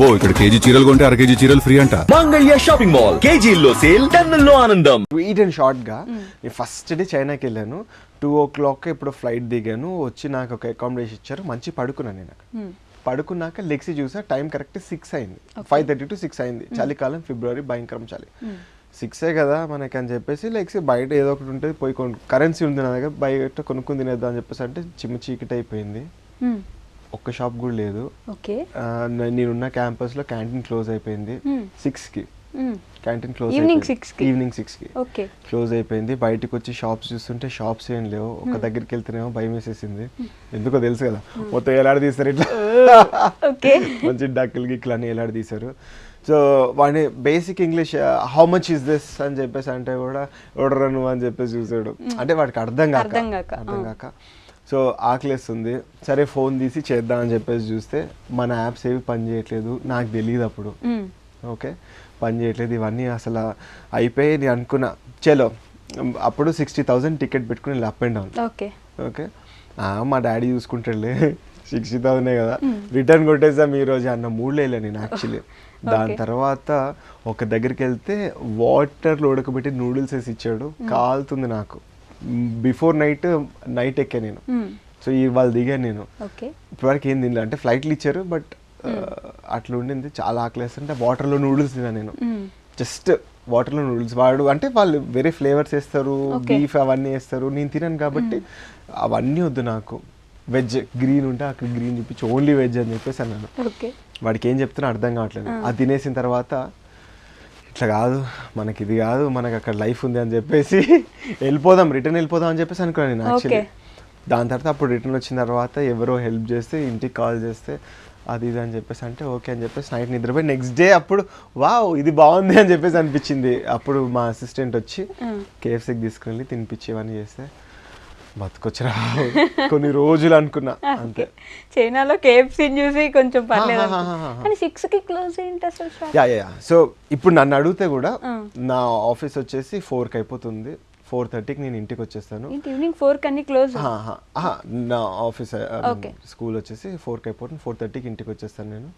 అబ్బో ఇక్కడ కేజీ చీరలు కొంటే అర కేజీ చీరలు ఫ్రీ అంట. మంగళ్య షాపింగ్ మాల్ కేజీల్లో సేల్ టన్నుల్లో ఆనందం. స్వీట్ అండ్ షార్ట్గా నేను ఫస్ట్ డే చైనాకి వెళ్ళాను. టూ ఓ క్లాక్ ఇప్పుడు ఫ్లైట్ దిగాను. వచ్చి నాకు ఒక అకామిడేషన్ ఇచ్చారు. మంచి పడుకున్నాను నేను అక్కడ. పడుకున్నాక లెగ్సి చూసా టైం కరెక్ట్ సిక్స్ అయింది. ఫైవ్ థర్టీ టు సిక్స్ అయింది. చలికాలం ఫిబ్రవరి భయంకరం చలి. సిక్సే కదా మనకి అని చెప్పేసి లెగ్సి బయట ఏదో ఒకటి ఉంటుంది పోయి కొను కరెన్సీ ఉంది నా దగ్గర బయట కొనుక్కుని తినేద్దాం అని చెప్పేసి అంటే చిమ్మ చీకటి అయిపోయింది. ఒక్క షాప్ కూడా లేదు. ఓకే. నేనున్న క్యాంపస్లో క్యాంటీన్ క్లోజ్ అయిపోయింది. సిక్స్కి. క్యాంటీన్ క్లోజ్ Evening six కి? ఈవినింగ్ సిక్స్కి ఓకే. క్లోజ్ అయిపోయింది. బయటకు వచ్చి షాప్స్ చూస్తుంటే షాప్స్ ఏం లేవు. ఒక దగ్గరికి వెళ్తేనేమో భయం వేసేసింది. ఎందుకో తెలుసు కదా? మొత్తం ఎలాడ తీస్తారు ఇట్లా? ఓకే. మంచి డక్కులు గిక్కులు అని ఎలాడ తీశారు? సో వాడిని basic English how much is this అని చెప్పేసి అంటే కూడా ఎవడరా నువ్వు అని చెప్పేసి చూసాడు. అంటే వాడికి అర్థం కాక, అర్థం కాక. సో ఆకలేస్తుంది. సరే ఫోన్ తీసి చేద్దాం అని చెప్పేసి చూస్తే మన యాప్స్ ఏవి పని చేయట్లేదు. నాకు తెలియదు అప్పుడు. ఓకే? పని చేయట్లేదు. ఇవన్నీ అసలు అయిపోయి నేను అనుకున్నా. చలో అప్పుడు సిక్స్టీ థౌజండ్ టికెట్ పెట్టుకుని up and down. Okay. Okay? మా డాడీ చూసుకుంటాడులే. సిక్స్టీ థౌసండే కదా. రిటర్న్ కొట్టేసాం ఈ రోజు. అన్న వెళ్ళాను నేను యాక్చువల్లీ. దాని తర్వాత ఒక దగ్గరికి వెళ్తే వాటర్లో ఉడకబెట్టి నూడిల్స్ వేసి ఇచ్చాడు. కాలుతుంది నాకు. బిఫోర్ నైట్ నైట్ ఎక్కా నేను. సో ఇవాళ దిగాను నేను. ఓకే. ఇప్పటివరకు ఏం తినలే. అంటే ఫ్లైట్లు ఇచ్చారు బట్ అట్లా ఉండింది. చాలా ఆకలేస్తుంటే వాటర్లో నూడిల్స్ తిన్నా నేను. జస్ట్ వాటర్లో నూడిల్స్ వాడు అంటే వాళ్ళు వేరే ఫ్లేవర్స్ వేస్తారు. బీఫ్ అవన్నీ వేస్తారు. నేను తినను కాబట్టి అవన్నీ వద్దు నాకు. వెజ్ గ్రీన్ ఉంటే అక్కడ గ్రీన్ చూపించి. ఓన్లీ వెజ్ అని చెప్పేసి అన్నాను. వాడికి ఏం చెప్తున్నా అర్థం కావట్లేదు. అది తినేసిన తర్వాత ఇట్లా కాదు మనకి ఇది కాదు మనకి అక్కడ లైఫ్ ఉంది అని చెప్పేసి వెళ్ళిపోదాం రిటర్న్ వెళ్ళిపోదాం అని చెప్పేసి అనుకున్నాను నేను యాక్చువల్లీ. దాని తర్వాత అప్పుడు రిటర్న్ వచ్చిన తర్వాత ఎవరో హెల్ప్ చేస్తే ఇంటికి కాల్ చేస్తే అది ఇది అని చెప్పేసి అంటే ఓకే అని చెప్పేసి నైట్ నిద్రపోయి నెక్స్ట్ డే అప్పుడు వావ్ ఇది బాగుంది అని చెప్పేసి అనిపించింది. అప్పుడు మా అసిస్టెంట్ వచ్చి కేఎఫ్సీకి తీసుకెళ్ళి తినిపించేవన్నీ చేస్తే బతుకొచ్చరా కొన్ని రోజులు అనుకున్నా అంతే. చైనాలో కేఎఫ్సీ చూసి కొంచెం పర్లేదు. కానీ సిక్స్కి క్లోజ్ ఏంటి అసలు యా యా సో ఇప్పుడు నన్ను అడిగితే కూడా నా ఆఫీస్ వచ్చేసి ఫోర్కి అయిపోతుంది. ఫోర్ థర్టీకి నేను ఇంటికి వచ్చేస్తాను. ఈవినింగ్ ఫోర్ కన్నీ క్లోజ్? నా ఆఫీస్. స్కూల్ వచ్చేసి ఫోర్కి అయిపోతుంది. ఫోర్ థర్టీకి ఇంటికి వచ్చేస్తాను నేను.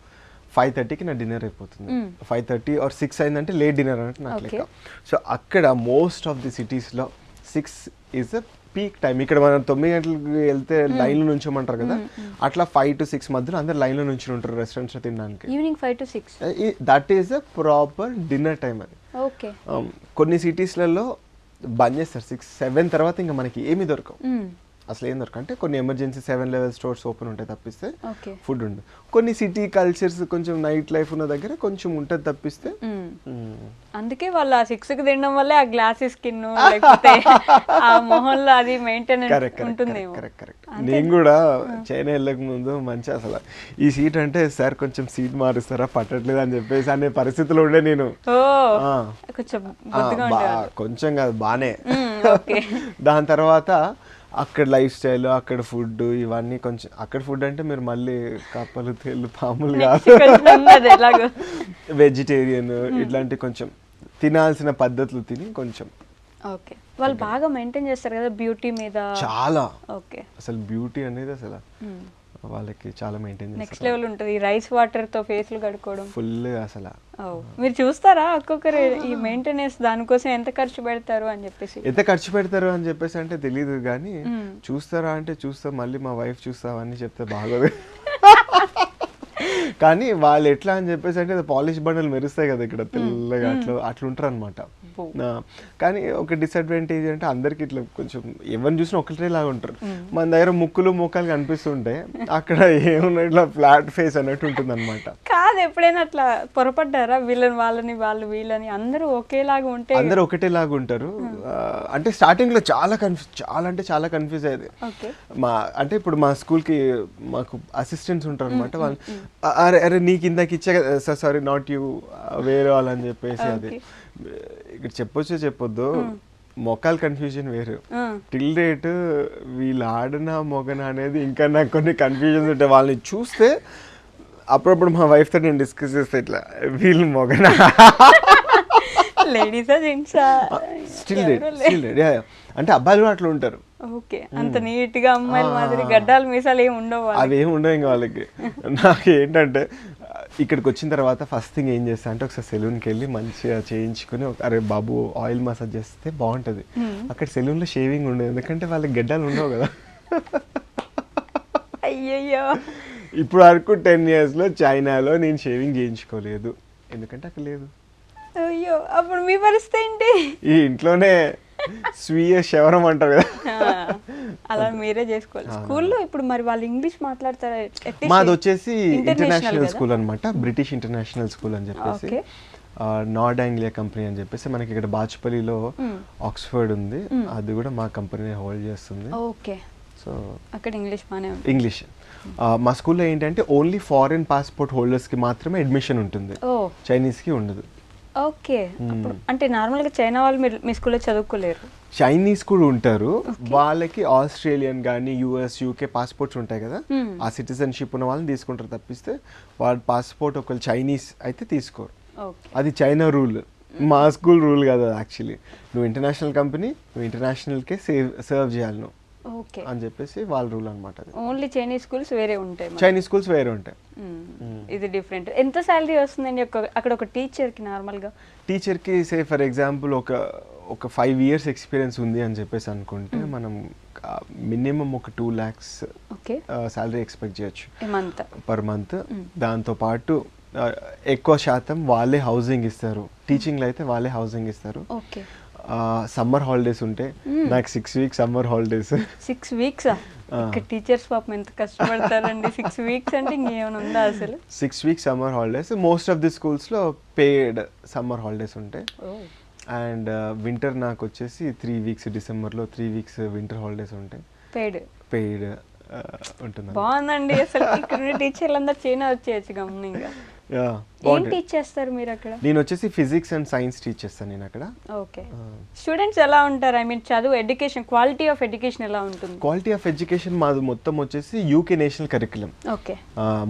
ఫైవ్ థర్టీకి నా డిన్నర్ అయిపోతుంది. ఫైవ్ థర్టీ ఆర్ సిక్స్ అయిందంటే లేట్ డిన్నర్ అన్నట్టు నాకు. లెక్క. సో అక్కడ మోస్ట్ ఆఫ్ ది సిటీస్లో six is a peak time ఇక్కడ మనం తొమ్మిది గంటలకు వెళ్తే లైన్లో నుంచోమంటారు కదా. అట్లా ఫైవ్ టు సిక్స్ మధ్యలో అందరు లైన్లో నుంచి ఉంటారు రెస్టారెంట్స్లో తినడానికి. Evening five to six that is a proper dinner time అది. ఓకే Um, కొన్ని సిటీస్లలో బంద్ చేస్తారు. సిక్స్ సెవెన్ తర్వాత ఇంకా మనకి ఏమి దొరకవు. అసలు ఏం దొరకవు అంటే కొన్ని emergency seven eleven stores open ఉంటాయి తప్పిస్తే ఫుడ్ ఉండదు. కొన్ని సిటీ కల్చర్స్ కొంచెం నైట్ లైఫ్ ఉన్న దగ్గర కొంచెం ఉంటుంది తప్పిస్తే. అందుకే వాళ్ళు ఆ సిక్స్కి తినడం వల్లే ఆ గ్లాసెస్ స్కిన్ లేకపోతే ఆ మొహంలో అది మెయింటెనెన్స్ కరెక్ట్ కరెక్ట్ కరెక్ట్ నేను కూడా చైనా వెళ్ళక ముందు మంచి అసలు ఈ సీట్ అంటే సార్ కొంచెం సీట్ మారుస్తారా పట్టట్లేదు అని చెప్పేసి అనే పరిస్థితిలో ఉండే నేను. కొంచెం కాదు బానే. ఓకే. దాని తర్వాత అక్కడ లైఫ్ స్టైల్ అక్కడ ఫుడ్ ఇవన్నీ కొంచెం అక్కడ ఫుడ్ అంటే మీరు మళ్ళీ కప్పలు తేళ్ళు పాములు కాదు. వెజిటేరియన్ ఇట్లాంటి కొంచెం తినాల్సిన పద్ధతులు తిని కొంచెం. ఓకే వాళ్ళు బాగా మెయింటైన్ చేస్తారు కదా బ్యూటీ మీద. చాలా. ఓకే అసలు బ్యూటీ అనేది అసలు వాళ్ళకి చాలా మెయింటైన్ నెక్స్ట్ లెవెల్ ఉంటుంది. రైస్ వాటర్తో ఫేస్లు కడుక్కోవడం. ఫుల్ అసలు. ఓ, మీరు చూస్తారా ఒక్కొక్కరు ఈ మెయింటెనెన్స్ దానికోసం ఎంత ఖర్చు పెడతారు అని చెప్పేసి? ఎంత ఖర్చు పెడతారు అని చెప్పేసి అంటే తెలియదు కానీ చూస్తారా అంటే చూస్తా మళ్ళీ మా వైఫ్ చూస్తావని చెప్తే బాగోదు. కానీ వాళ్ళు ఎట్లా అని చెప్పేసి అంటే పాలిష్ బండలు మెరుస్తాయి కదా ఇక్కడ తెల్లగా అట్లా అట్లా ఉంటారు అనమాట కానీ ఒక డిసడ్వాంటేజ్ అంటే అందరికి ఇట్లా కొంచెం ఎవరిని చూసినా ఒకటే లాగా ఉంటారు మన దగ్గర ముక్కులు మోకాలు కనిపిస్తుంటే అక్కడ ఏమన్నా ఇట్లా ఫ్లాట్ ఫేస్ అన్నట్టు ఉంటుంది అనమాట కాదు ఎప్పుడైనా అట్లా పొరపడ్డారా? వీళ్ళని వాళ్ళని వాళ్ళు వీళ్ళని అందరూ ఒకేలాగా ఉంటే అందరూ ఒకటేలాగా ఉంటారు. అంటే స్టార్టింగ్లో చాలా కన్ఫ్యూజ్ చాలా అంటే చాలా కన్ఫ్యూజ్ అయ్యేది. మా అంటే ఇప్పుడు మా స్కూల్కి మాకు అసిస్టెంట్స్ ఉంటారు అనమాట వాళ్ళు. "అ- అరే అరే నీకు ఇందాక ఇచ్చా కదా సారీ నాట్ యూ వేరే వాళ్ళని చెప్పేసి అది. ఇక్కడ చెప్పొచ్చో చెప్పొద్దు మొక్కలు కన్ఫ్యూజన్ వేరు. టిల్ డేట్ వీళ్ళు ఆడిన మొగన అనేది ఇంకా నాకు కొన్ని కన్ఫ్యూజన్స్ ఉంటాయి. వాళ్ళని చూస్తే అప్పుడప్పుడు మా వైఫ్తో నేను డిస్కస్ చేస్తే ఇట్లా వీళ్ళు మొగన? లేడీసా జెంట్సా స్టిల్ డేట్ స్టిల్ డేట్ అంటే అబ్బాయిలు అట్లా ఉంటారు. ఓకే అంత నీట్గా అమ్మాయిల మాదిరి గడ్డాలు మీసాలు ఏమి ఉండవు. అవి ఏమి ఉండవు ఇంకా వాళ్ళకి. నాకు ఏంటంటే ఇక్కడికి వచ్చిన తర్వాత ఫస్ట్ థింగ్ ఏం చేస్తా అంటే ఒకసారి సెలూన్కి వెళ్ళి మంచిగా చేయించుకుని ఒక- అరే బాబు ఆయిల్ మసాజ్ చేస్తే బాగుంటుంది. అక్కడ సెలూన్లో షేవింగ్ ఉండదు. ఎందుకంటే వాళ్ళకి గడ్డలు ఉండవు కదా. అయ్యయ్యో. ఇప్పుడు వరకు టెన్ ఇయర్స్లో చైనాలో నేను షేవింగ్ చేయించుకోలేదు. ఎందుకంటే అక్కడ లేదు. అయ్యో అప్పుడు మీ పరిస్థితి ఏంటి? ఈ ఇంట్లోనే స్వీయ శవరం అంటారు కదా. అలా మీరే చేసుకోవాలి. స్కూల్లో ఇప్పుడు మరి వాళ్ళు ఇంగ్లీష్ మాట్లాడతారా? మాది వచ్చేసి ఇంటర్నేషనల్? స్కూల్ అనమాట బ్రిటిష్ ఇంటర్నేషనల్ స్కూల్ అని చెప్పేసి. నార్డ్ ఆంగ్లియా కంపెనీ అని చెప్పేసి మనకి ఇక్కడ బాచుపల్లిలో ఆక్స్ఫర్డ్ ఉంది. అది కూడా మా కంపెనీ హోల్డ్ చేస్తుంది. ఓకే. సో అక్కడ ఇంగ్లీష్ బాగానే ఉంది. ఇంగ్లీష్. మా స్కూల్లో ఏంటంటే ఓన్లీ ఫారిన్ పాస్పోర్ట్ హోల్డర్స్కి మాత్రమే అడ్మిషన్ ఉంటుంది. చైనీస్కి ఉండదు. ఓకే. అప్పుడు అంటే నార్మల్గా చైనా వాళ్ళు మీరు మీ స్కూల్లో చదువుకోలేరు. చైనీస్ కూడా ఉంటారు. వాళ్ళకి ఆస్ట్రేలియన్ కానీ యూఎస్ యూకే పాస్పోర్ట్స్ ఉంటాయి కదా. ఆ సిటిజన్షిప్ ఉన్న వాళ్ళని తీసుకుంటారు తప్పిస్తే వాళ్ళ పాస్పోర్ట్ ఒకళ్ళు చైనీస్ అయితే తీసుకోరు. అది చైనా రూల్ మా స్కూల్ రూల్ కాదు యాక్చువల్లీ నువ్వు ఇంటర్నేషనల్ కంపెనీ నువ్వు ఇంటర్నేషనల్కే సేవ్ సర్వ్ చేయాలి నువ్వు. ఓకే. అని చెప్పేసి వాళ్ళ రూల్ అనమాట ఓన్లీ చైనీస్ స్కూల్స్ వేరే ఉంటాయి. చైనీస్ స్కూల్స్ వేరే ఉంటాయి. ఇది డిఫరెంట్. ఎంత శాలరీ వస్తుందండి ఒక అక్కడ ఒక టీచర్కి నార్మల్గా? టీచర్కి సే ఫర్ ఎగ్జాంపుల్ ఒక ఒక ఫైవ్ ఇయర్స్ ఎక్స్పీరియన్స్ ఉంది అని చెప్పేసి అనుకుంటే మనం మినిమం ఒక two lakhs okay. Salary expect చేయొచ్చు. Per month. దాంతో పాటు ఎక్కువ శాతం వాళ్ళే హౌసింగ్ ఇస్తారు. టీచింగ్లో అయితే వాళ్ళే హౌసింగ్ ఇస్తారు. ఓకే. సమ్మర్ హాలిడేస్ ఉంటే నాకు six weeks summer holidays six weeks teachers పాపం ఎంత కష్టపడతారండి? సిక్స్ వీక్స్ అంటే ఇంకేమైనా ఉందా అసలు? Six weeks summer holidays most of the స్కూల్స్లో పేడ్ సమ్మర్ హాలిడేస్ ఉంటాయి అండ్ వింటర్ నాకు వచ్చేసి త్రీ వీక్స్ డిసెంబర్లో త్రీ వీక్స్ వింటర్ హాలిడేస్ ఉంటాయి పేడ్ పెయిడ్ ఉంటుంది బాగుందండి. అసలు ఇక్కడ టీచర్లు అందరు చైనా వచ్చేయచ్చు గమనింగా ఏం టీచ్ చేస్తారు మీరు అక్కడ నేను వచ్చేసి ఫిజిక్స్ అండ్ సైన్స్ టీచ్ చేస్తాను నేను అక్కడ ఓకే స్టూడెంట్స్ ఎలా ఉంటారు? ఐ మీన్ చదువు ఎడ్యుకేషన్ క్వాలిటీ ఆఫ్ ఎడ్యుకేషన్ ఎలా ఉంటుంది? క్వాలిటీ ఆఫ్ ఎడ్యుకేషన్ మాది మొత్తం వచ్చేసి యూకే నేషనల్ కరికులం ఓకే.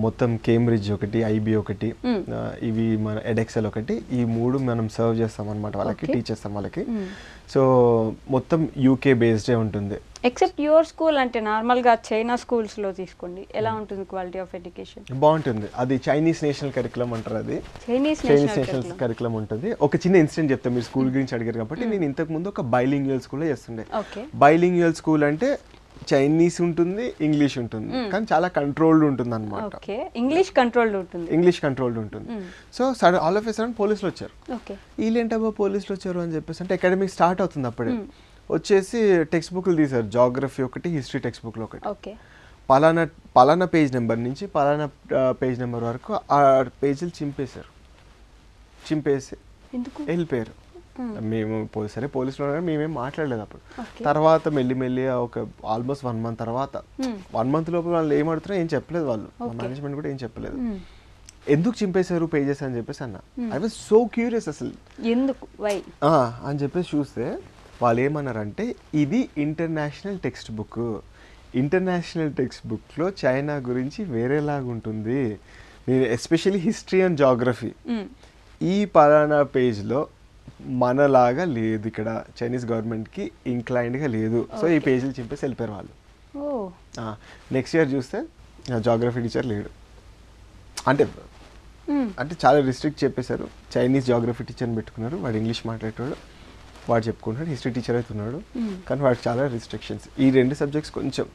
మొత్తం కేంబ్రిడ్జ్ ఒకటి ఐబీ ఒకటి ఆ, ఇవి మన ఎడెక్సెల్ ఒకటి. ఈ మూడు మనం సర్వ్ చేస్తాం అనమాట వాళ్ళకి. టీచ్ చేస్తాం వాళ్ళకి. సో మొత్తం యూకే బేస్డే ఉంటుంది. ఎక్సెప్ట్ యువర్ స్కూల్ అంటే నార్మల్గా చైనా స్కూల్స్లో తీసుకోండి. ఎలా ఉంటుంది క్వాలిటీ ఆఫ్ ఎడ్యుకేషన్ బాగుంటుంది. అది చైనీస్ నేషనల్ కరికులం అంటారు అది. చైనీస్ నేషనల్ కరికులం ఉంటుంది. ఒక చిన్న ఇన్సిడెంట్ చెప్తాను. మీరు స్కూల్ గురించి అడిగారు కాబట్టి నేను ఇంతకు ముందు ఒక బైలింగ్యువల్ స్కూల్లో చేస్తుండే. ఓకే బైలింగ్యువల్ స్కూల్ అంటే చైనీస్ ఉంటుంది ఇంగ్లీష్ ఉంటుంది. కానీ చాలా కంట్రోల్డ్ ఉంటుంది అనమాట ఇంగ్లీష్ కంట్రోల్డ్ ఉంటుంది. ఇంగ్లీష్ కంట్రోల్డ్ ఉంటుంది. So sudden all of a sudden పోలీసులు వచ్చారు. ఓకే. వీళ్ళేంటబ్బా పోలీసులు వచ్చారు అని చెప్పేసి అంటే అకాడమిక్ స్టార్ట్ అవుతుంది అప్పుడే. వచ్చేసి టెక్స్ట్ బుక్లు తీశారు. జాగ్రఫీ ఒకటి హిస్టరీ టెక్స్ట్ బుక్లు ఒకటి పలానా పలానా పేజ్ నెంబర్ నుంచి పలానా పేజ్ నెంబర్ వరకు ఆ పేజీలు చింపేశారు. చింపేసి వెళ్ళిపోయారు. మేము పో- సరే పోలీసులు మేమేం మాట్లాడలేదు అప్పుడు. తర్వాత మెల్లి మెల్లి ఒక ఆల్మోస్ట్ వన్ మంత్ తర్వాత వన్ మంత్ లోపల వాళ్ళు ఏం అడుగుతున్నారో ఏం చెప్పలేదు వాళ్ళు. మేనేజ్మెంట్ కూడా ఏం చెప్పలేదు. ఎందుకు చింపేశారు పేజెస్ అని చెప్పేసి అన్న. ఐ వాజ్ సో క్యూరియస్ అసలు. ఎందుకు? వై అని చెప్పేసి చూస్తే వాళ్ళు ఏమన్నారంటే ఇది international text book international text బుక్లో చైనా గురించి వేరేలాగా ఉంటుంది. నేను ఎస్పెషల్లీ హిస్టరీ అండ్ జాగ్రఫీ ఈ పలానా పేజ్లో మనలాగా లేదు ఇక్కడ. చైనీస్ గవర్నమెంట్కి ఇంక్లైన్డ్గా లేదు. సో ఈ పేజీలు చింపేసి వెళ్ళిపోయారు వాళ్ళు. నెక్స్ట్ ఇయర్ చూస్తే జాగ్రఫీ టీచర్ లేడు. అంటే అంటే చాలా రిస్ట్రిక్ట్ చెప్పేశారు. చైనీస్ జాగ్రఫీ టీచర్ని పెట్టుకున్నారు. వాడు ఇంగ్లీష్ మాట్లాడేటోడు. వాడు చెప్పుకుంటాడు హిస్టరీ టీచర్ అవుతున్నాడు కానీ వాడికి చాలా రిస్ట్రిక్షన్స్ ఈ రెండు సబ్జెక్ట్స్ కొంచెం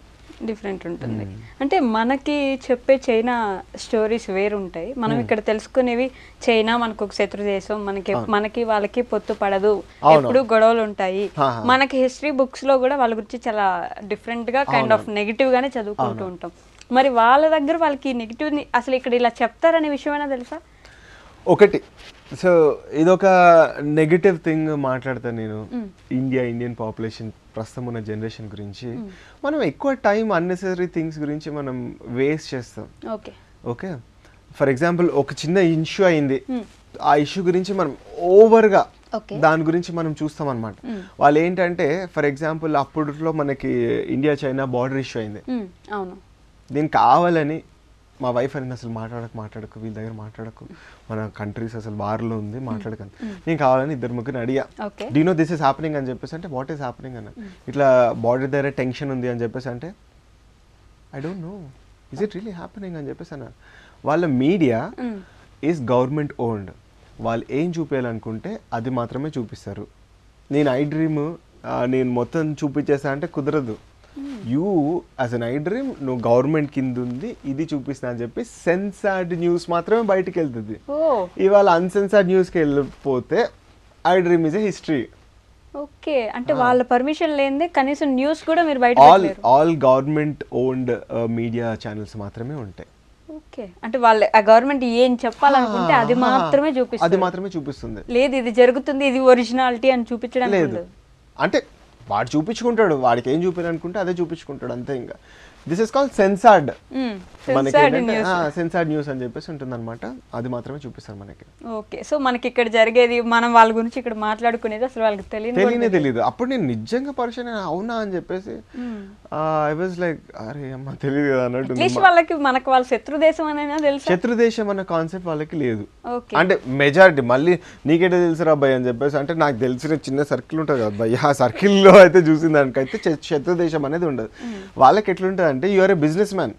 డిఫరెంట్ ఉంటుంది. అంటే మనకి చెప్పే చైనా స్టోరీస్ వేరుంటాయి. మనం ఇక్కడ తెలుసుకునేవి చైనా మనకు ఒక శత్రు దేశం మనకి మనకి వాళ్ళకి పొత్తు పడదు. ఎప్పుడు గొడవలు ఉంటాయి. మనకి హిస్టరీ బుక్స్లో కూడా వాళ్ళ గురించి చాలా డిఫరెంట్గా కైండ్ ఆఫ్ నెగిటివ్ గానే చదువుకుంటూ ఉంటాం. మరి వాళ్ళ దగ్గర వాళ్ళకి నెగిటివ్ అసలు ఇక్కడ ఇలా చెప్తారనే విషయమైనా తెలుసా? ఒకటి. సో ఇదొక నెగటివ్ థింగ్ మాట్లాడతాను నేను. ఇండియా ఇండియన్ పాపులేషన్ ప్రస్తుతం ఉన్న జనరేషన్ గురించి మనం ఎక్కువ టైం అన్నెసరీ థింగ్స్ గురించి మనం వేస్ట్ చేస్తాం. ఓకే ఓకే ఫర్ ఎగ్జాంపుల్ ఒక చిన్న ఇష్యూ అయింది. ఆ ఇష్యూ గురించి మనం ఓవర్గా. దాని గురించి మనం చూస్తాం అనమాట వాళ్ళు ఏంటంటే ఫర్ ఎగ్జాంపుల్ అప్పుడులో మనకి ఇండియా చైనా బార్డర్ ఇష్యూ అయింది అవును. దీనికి కావాలని మా వైఫ్ అని అసలు మాట్లాడకు మాట్లాడకు వీళ్ళ దగ్గర మాట్లాడకు. మన కంట్రీస్ అసలు వార్లో ఉంది మాట్లాడకండి నేను కావాలని ఇద్దరు ముగ్గురు అడిగా. D know this is happening అని చెప్పేసి అంటే వాట్ ఈస్ హ్యాపెనింగ్ అన్న. ఇట్లా బాడీ దగ్గర టెన్షన్ ఉంది అని చెప్పేసి అంటే I don't know is it really happening అని చెప్పేసి అన్నారు వాళ్ళ మీడియా ఈజ్ గవర్నమెంట్ ఓన్డ్ వాళ్ళు ఏం చూపించాలనుకుంటే అది మాత్రమే చూపిస్తారు. నేను ఐ డ్రీమ్ నేను మొత్తం చూపించేసా అంటే కుదరదు. You as an I dream నువ్వు గవర్నమెంట్ కింద ఉంది ఇది చూపిస్తా అని చెప్పి సెన్సార్డ్ న్యూస్ మాత్రమే బయటికి వెళ్తుంది ఇవాళ అన్సెన్సార్డ్ న్యూస్కి వెళ్ళిపోతే I dream is a history okay. అంటే వాళ్ళ పర్మిషన్ లేనిదే కనీసం న్యూస్ కూడా మీరు బయట all all government owned media channels మాత్రమే ఉంటాయి. ఓకే. అంటే వాళ్ళు ఆ గవర్నమెంట్ ఏం చెప్పాలనుకుంటే అది మాత్రమే అది చూపిస్తుంది. మాత్రమే చూపిస్తుంది. లేదు ఇది జరుగుతుంది ఇది ఒరిజినాలిటీ అని చూపించడానికి లేదు. అంటే వాడు చూపించుకుంటాడు వాడికి ఏం చూపించాలనుకుంటే అదే చూపించుకుంటాడు అంతే ఇంకా. దిస్ ఇస్ కాల్ సెన్సార్డ్ మనకి. సెన్సార్డ్ న్యూస్ అని చెప్పేసి ఉంటుంది అది మాత్రమే చూపిస్తారు మనకి. ఓకే. సో మనకి ఇక్కడ జరిగేది మనం వాళ్ళ గురించి ఇక్కడ మాట్లాడుకునేది అసలు వాళ్ళకి తెలియదు తెలియనే తెలియదు అప్పుడు నేను నిజంగా పరిచయం అవునా అని చెప్పేసి ఐ వాజ్ లైక్ అరే అమ్మ తెలియదు కదా అన్నట్టు వాళ్ళకి మనకు వాళ్ళ శత్రు దేశం అనైనా తెలుసు? శత్రు దేశం అన్న కాన్సెప్ట్ వాళ్ళకి లేదు. అంటే మెజారిటీ మళ్ళీ నీకేటో తెలుసురా అబ్బాయి అని చెప్పేసి అంటే నాకు తెలిసిన చిన్న సర్కిల్ ఉంటుంది కదా అబ్బాయి. ఆ సర్కిల్లో అయితే చూసిన దానికైతే శత్రు దేశం అనేది ఉండదు. వాళ్ళకి ఎట్లుంటుంది అంటే you are a business man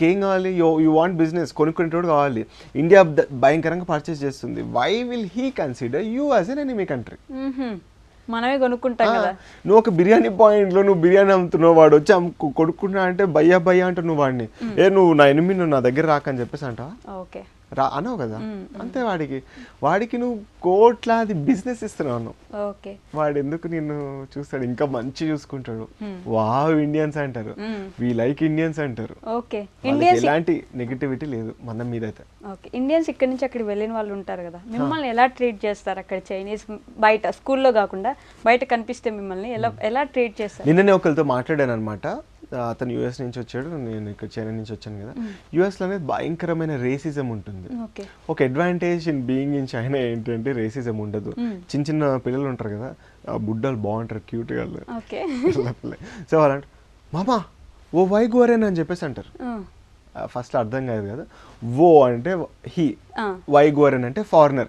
okay నీకేం కావాలి? యో యూ వాంట్ బిజినెస్ కొనుక్కునేటోడు కావాలి. ఇండియా భయంకరంగా పర్చేస్ చేస్తుంది. Why will he consider you as an enemy country. మనమే కొనుక్కుంటాం కదా. నువ్వు ఒక బిర్యానీ పాయింట్లో నువ్వు బిర్యానీ అమ్ముతున్నావు వాడు వచ్చి అమ్ము కొడుకున్నా అంటే భయ్యా భయ్యా నువ్వు వాడిని. ఏ నువ్వు నా ఎనిమిది నువ్వు నా దగ్గర రాకని చెప్పేసి అంటావా? ఓకే. రా అనవు కదా? అంతే వాడికి. వాడికి నువ్వు కోట్లాది బిజినెస్ ఇస్తున్నావు వాడు ఎందుకు నిన్ను చూస్తాడు? ఇంకా మంచి చూసుకుంటాడు. వావ్ ఇండియన్స్ అంటారు. వి లైక్ ఇండియన్స్ అంటారు. ఎలాంటి నెగిటివిటీ లేదు మన మీద అయితే ఓకే. ఇండియన్స్ ఇక్కడి నుంచి అక్కడికి వెళ్ళిన వాళ్ళు ఉంటారు కదా? మిమ్మల్ని ఎలా ట్రీట్ చేస్తారు అక్కడ చైనీస్? బయట స్కూల్లో కాకుండా బయట కనిపిస్తే మిమ్మల్ని ఎలా ఎలా ట్రీట్ చేస్తారు? నిన్ననే ఒకరితో మాట్లాడాను అనమాట అతను యుఎస్ నుంచి వచ్చాడు నేను ఇక్కడ చైనా నుంచి వచ్చాను కదా. యుఎస్లో అనేది భయంకరమైన రేసిజం ఉంటుంది. ఓకే. ఒక advantage in being in China ఏంటంటే రేసిజం ఉండదు. చిన్న చిన్న పిల్లలు ఉంటారు కదా బుడ్డలు బాగుంటారు క్యూట్గా సో వాళ్ళంట మామా ఓ వై గోరేన్? అని చెప్పేసి అంటారు. ఫస్ట్ అర్థం కాదు కదా. ఓ అంటే హీ వై గోరెన్ అంటే ఫారినర్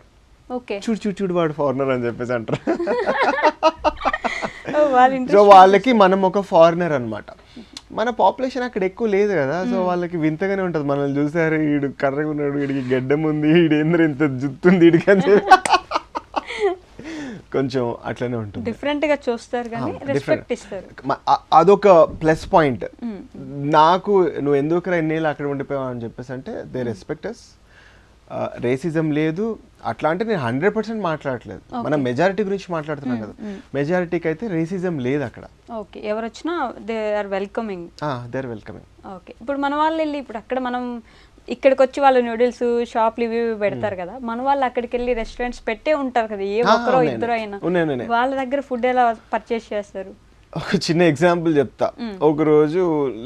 చూడు చూడు చూడు వాడు ఫారినర్ అని చెప్పేసి అంటారు. సో వాళ్ళకి మనం ఒక ఫారినర్ అన్నమాట. మన పాపులేషన్ అక్కడ ఎక్కువ లేదు కదా. సో వాళ్ళకి వింతగానే ఉంటుంది. మనల్ని చూసారు వీడు కర్రగా ఉన్నాడు వీడికి గడ్డం ఉంది వీడు ఏంద్ర ఇంత జుత్తుంది వీడికి అని కొంచెం అట్లనే ఉంటుంది. డిఫరెంట్గా చూస్తారు కానీ different. రెస్పెక్ట్ ఇస్తారు. అదొక ప్లస్ పాయింట్ నాకు నువ్వు ఎందుకు ఎన్నేళ్ళు అక్కడ ఉండిపోయావు అని చెప్పేసి అంటే దే రెస్పెక్టస్ రేసిజం లేదు. అట్లా అంటే నేను హండ్రెడ్ పర్సెంట్ మాట్లాడట్లేదు. మనం మెజారిటీ గురించి మాట్లాడుతున్నాం కదా. మెజారిటీకి అయితే రేసిజం లేదు అక్కడ. ఓకే ఎవరు వచ్చినా they are welcoming they are welcoming okay ఇప్పుడు మన వాళ్ళు వెళ్ళి ఇప్పుడు అక్కడ మనం ఇక్కడికి వచ్చి వాళ్ళు నూడిల్స్ షాప్లు ఇవి పెడతారు కదా. మన వాళ్ళు అక్కడికి వెళ్ళి రెస్టారెంట్స్ పెట్టే ఉంటారు కదా. ఏ ఒక్కరో ఇద్దరు అయినా. వాళ్ళ దగ్గర ఫుడ్ ఎలా పర్చేస్ చేస్తారు? ఒక చిన్న ఎగ్జాంపుల్ చెప్తా. ఒక రోజు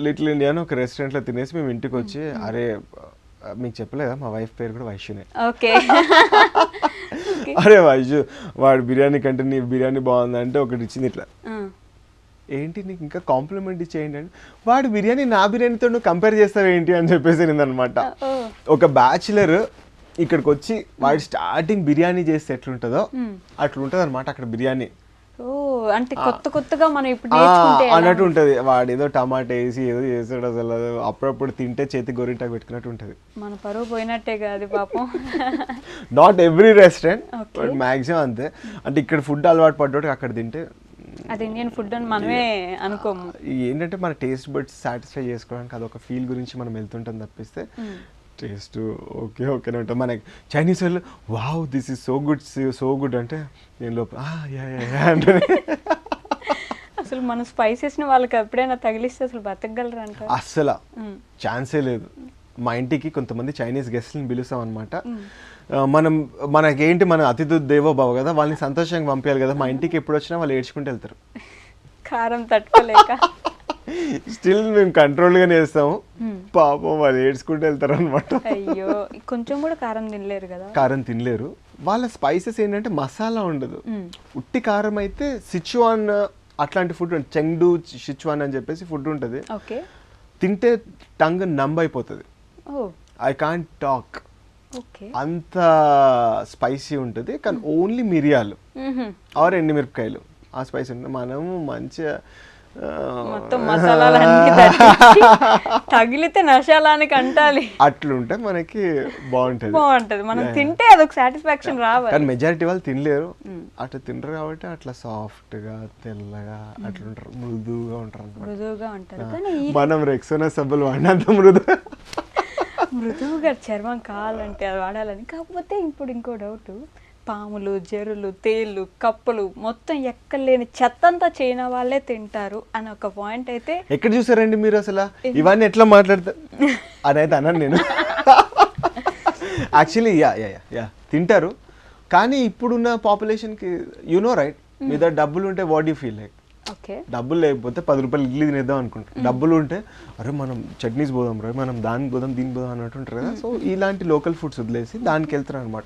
లిటిల్ ఇండియా అని ఒక రెస్టారెంట్లో తినేసి మేము ఇంటికి వచ్చి అరే ఆ, మీకు చెప్పలేదా? మా వైఫ్ పేరు కూడా వైశ్యునే ఓకే. అరే వైశ్యు వాడు బిర్యానీ కంటే నీ బిర్యానీ బాగుందంటే ఒకటి ఇచ్చింది ఇట్లా. ఏంటి నీకు ఇంకా కాంప్లిమెంట్ ఇచ్చేయండి అంటే వాడు బిర్యానీ నా బిర్యానీతో నువ్వు కంపేర్ చేస్తావు ఏంటి? అని చెప్పేసి అనమాట ఒక బ్యాచులర్ ఇక్కడికి వచ్చి వాడు స్టార్టింగ్ బిర్యానీ చేస్తే ఎట్లుంటుందో అట్లుంటుంది అనమాట అక్కడ బిర్యానీ. అంటే కొత్త కొత్తగా మనం ఇప్పుడు? అన్నట్టు ఉంటది. వాడు ఏదో టమాటా వేసి ఏదో చేస్తాడు అసలు. అప్పుడప్పుడు తింటే చేతి గోరింటాకు పెట్టుకున్నట్టు ఉంటది. మన పరువు పోయినట్టే కాదు పాపం. Not every restaurant but maximum అంతే. అంటే ఇక్కడ ఫుడ్ అలవాటు పడ్డోడు అక్కడ తింటే అది ఇండియన్ ఫుడ్ అని మనమే అనుకోము. ఏంటంటే మన టేస్ట్ బడ్స్ సాటిస్ఫై చేసుకోవడానికి అదొక ఫీల్ గురించి మనం వెళ్తుంటాం తప్పిస్తే టేస్ట్ ఓకే ఓకేనే ఉంటుంది మనకి చైనీస్ వాళ్ళు wow this is so good so good అంటే నేను అంటే అసలు మన స్పైసెస్ వాళ్ళకి ఎప్పుడైనా తగిలిస్తే అసలు బతకగలరు అంటారు? అస్సలు. ఛాన్సే లేదు. మా ఇంటికి కొంతమంది చైనీస్ గెస్ట్ని పిలుస్తాం అనమాట మనం మనకేంటి మన అతిథి దేవో భవ కదా వాళ్ళని సంతోషంగా పంపించాలి కదా. మా ఇంటికి ఎప్పుడు వచ్చినా వాళ్ళు ఏడ్చుకుంటూ వెళ్తారు. కారం తట్టుకోలేక. స్టిల్ మేము కంట్రోల్గానే వేస్తాము పాపం వాళ్ళు ఏడ్చుకుంటూ వెళ్తారు అనమాట అయ్యో కొంచెం కూడా కారం తినలేరు కదా? కారం తినలేరు. వాళ్ళ స్పైసెస్ ఏంటంటే మసాలా ఉండదు. ఉట్టి కారం అయితే సిచువాన్ అట్లాంటి ఫుడ్ చెంగ్డు సిచువాన్ అని చెప్పేసి ఫుడ్ ఉంటుంది. తింటే టంగ్ నంబ్ అయిపోతుంది. I can't talk okay. అంత స్పైసీ ఉంటుంది. కానీ ఓన్లీ మిరియాలు. మ్మ్హ. ఆర్ ఎండుమిరపకాయలు. ఆ స్పైసీ ఉంటుంది మనము మంచిగా మొత్తం మసాలాలన్నీ దట్టించి తగిలితే నశాలానికి అంటాలి అట్లుంటే మనకి బాగుంటుంది. బాగుంటది. మనం తింటే అదొక సాటిస్ఫాక్షన్ రావాలి. కానీ మెజారిటీ వాళ్ళు తినలేరు. అట్లా తినరు కాబట్టి అట్లా సాఫ్ట్గా తెల్లగా అట్లుంటారు. మృదువుగా ఉంటారు. మృదువుగా ఉంటది కానీ ఈ మనం రెక్సోనా సబ్బులు వాడినంత మృదు. మృదువుగా చర్మం కావాలంటే అది వాడాలని. కాకపోతే ఇప్పుడు ఇంకో డౌట్ పాములు జెరులు తేళ్ళు కప్పలు మొత్తం ఎక్కలేని చెత్త అంతా చైనా వాళ్ళే తింటారు అని ఒక పాయింట్ అయితే ఎక్కడ చూసారండి మీరు అసలు? ఇవన్నీ ఎట్లా మాట్లాడతారు అని అయితే అన్నాను నేను. యాక్చువల్లీ యా యా యా తింటారు. కానీ ఇప్పుడున్న పాపులేషన్కి యు నో రైట్ మీ దగ్గర డబ్బులు ఉంటే what you feel like okay డబ్బులు లేకపోతే పది రూపాయలు ఇడ్లీ తినేద్దాం అనుకుంటాం. డబ్బులు ఉంటే అరే మనం చట్నీస్ పోదాం రా మనం దానికి పోదాం దీనికి పోదాం అన్నట్టు ఉంటారు కదా. సో ఇలాంటి లోకల్ ఫుడ్స్ వదిలేసి దానికి వెళ్తారు అనమాట